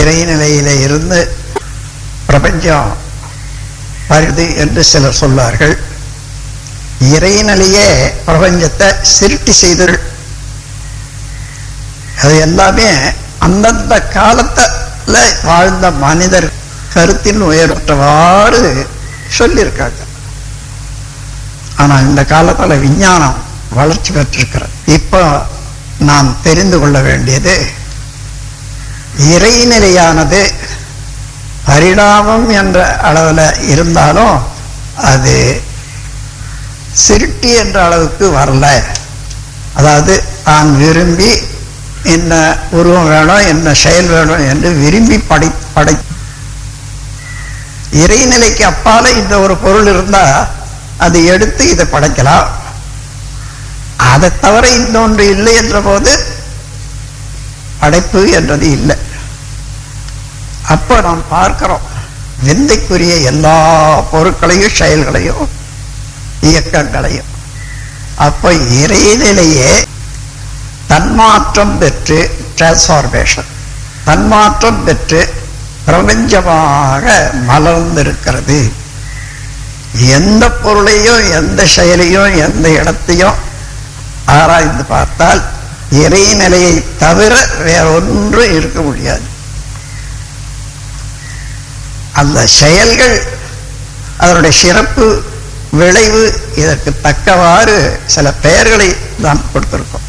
இறைநிலையில இருந்து பிரபஞ்சம் வருது என்று சிலர் சொல்வார்கள். இறைநிலையே பிரபஞ்சத்தை சிருட்டி செய்தல் அது எல்லாமே அந்தந்த காலத்துல வாழ்ந்த மனிதர் கருத்தின் உயர்வற்றவாறு சொல்லியிருக்காங்க. ஆனா இந்த காலத்துல விஞ்ஞானம் வளர்ச்சி பெற்றிருக்கிறது. இப்போ நாம் தெரிந்து கொள்ள வேண்டியது இறைநிலையானது பரிணாமம் என்ற அளவில் இருந்தாலும் அது சிருட்டி என்ற அளவுக்கு வரல. அதாவது தான் விரும்பி என்ன உருவம் வேணும் என்ன செயல் வேணும் என்று விரும்பி படை படை. இறைநிலைக்கு அப்பால இந்த ஒரு பொருள் இருந்தா அதை எடுத்து இதை படைக்கலாம். அதை தவிர இன்னொன்று இல்லை என்ற போது படைப்பு என்றது இல்லை. அப்போ நாம் பார்க்கிறோம் விந்தைக்குரிய எல்லா பொருட்களையும் செயல்களையும் இயக்கங்களையும். அப்போ இறைநிலையே தன்மாற்றம் பெற்று டிரான்ஸ்ஃபார்மேஷன் தன்மாற்றம் பெற்று பிரபஞ்சமாக மலர்ந்திருக்கிறது. எந்த பொருளையும் எந்த செயலையும் எந்த இடத்தையும் ஆராய்ந்து பார்த்தால் இறைநிலையை தவிர வேற ஒன்றும் இருக்க முடியாது. அந்த செயல்கள் அதனுடைய சிறப்பு விளைவு இதற்கு தக்கவாறு சில பெயர்களை நாம் கொடுத்திருக்கோம்.